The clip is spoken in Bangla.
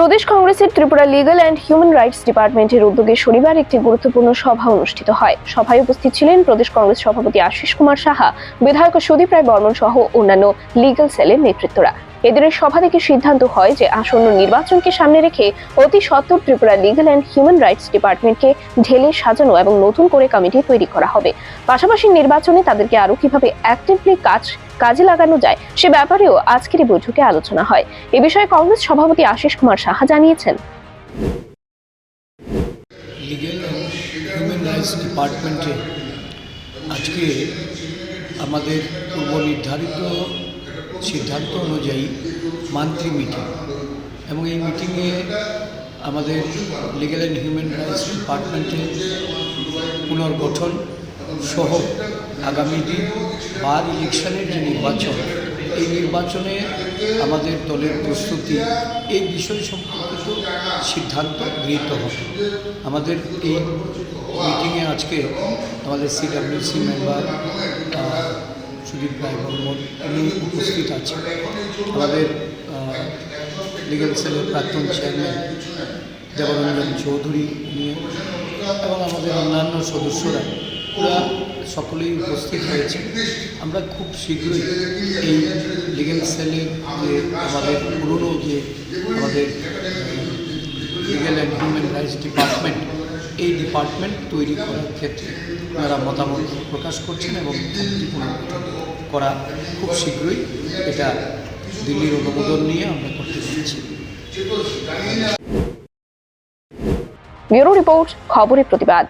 প্রদেশ কংগ্রেসের Tripura legal and human rights ডিপার্টমেন্টের উদ্যোগে শনিবার একটি গুরুত্বপূর্ণ সভা অনুষ্ঠিত হয়। সভায় উপস্থিত ছিলেন প্রদেশ কংগ্রেস সভাপতি আশিস কুমার সাহা, বিধায়ক সুদীপ রায় বর্মন সহ অন্যান্য লিগাল সেলের নেতৃত্বরা। এদিনের সভা থেকে সিদ্ধান্ত হয় যে আসন্ন নির্বাচনকে সামনে রেখে অতি সত্বর Tripura legal and human rights ডিপার্টমেন্টকে ঢেলে সাজানো এবং নতুন করে কমিটি তৈরি করা হবে। পাশাপাশি নির্বাচনে তাদেরকে আরও কীভাবে অ্যাক্টিভলি কাজ, কাজে লাগানো যায়, সে ব্যাপারেও আজকের এই বৈঠকে আলোচনা হয়। এ বিষয়ে কংগ্রেস সভাপতি আশিস কুমার সাহা জানিয়েছেন। ডিপার্টমেন্টে আজকে আমাদের পূর্ব নির্ধারিত সিদ্ধান্ত অনুযায়ী মান্থলি মিটিং। এবং এই মিটিংয়ে আমাদের লিগেল অ্যান্ড হিউম্যান রাইটস ডিপার্টমেন্টের পুনর্গঠন সহ আগামী দিন বার ইলেকশনের যে নির্বাচন, এই নির্বাচনে আমাদের দলের প্রস্তুতি, এই বিষয় সম্পর্কিত সিদ্ধান্ত গৃহীত হবে। আমাদের এই মিটিংয়ে আজকে আমাদের সিডাব্লিউসি মেম্বার সুদীপ রায় বর্মন উনি উপস্থিত আছেন। আমাদের লিগেল সেলের প্রাক্তন চেয়ারম্যান দেবরঞ্জন চৌধুরী নিয়ে এবং আমাদের অন্যান্য সদস্যরা, ওরা সকলেই উপস্থিত হয়েছে। আমরা খুব শীঘ্রই এই লিগেল সেলের যে আমাদের পুরনো যে আমাদের legal and human rights department এই ডিপার্টমেন্ট তৈরি করার ক্ষেত্রে ওনারা মতামত প্রকাশ করছেন এবং করা খুব শীঘ্রই এটা দিল্লির অনুমোদন নিয়ে আমরা করতে চাইছি ব্যুরো রিপোর্ট, খবরের প্রতিবাদ।